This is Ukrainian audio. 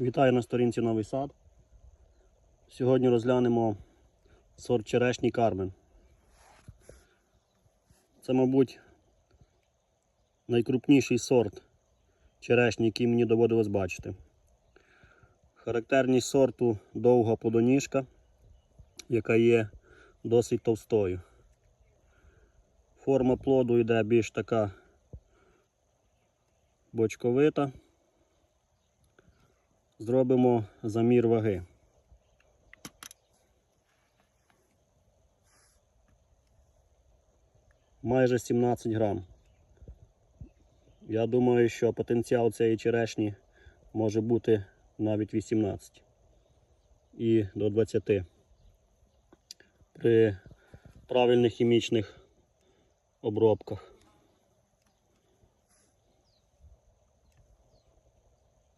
Вітаю на сторінці Новий сад. Сьогодні розглянемо сорт черешні Кармен. Це, мабуть, найкрупніший сорт черешні, який мені доводилось бачити. Характерність сорту довга плодоніжка, яка є досить товстою. Форма плоду йде більш така бочковита. Зробимо замір ваги. Майже 17 грам. Я думаю, що потенціал цієї черешні може бути навіть 18 і до 20 при правильних хімічних обробках.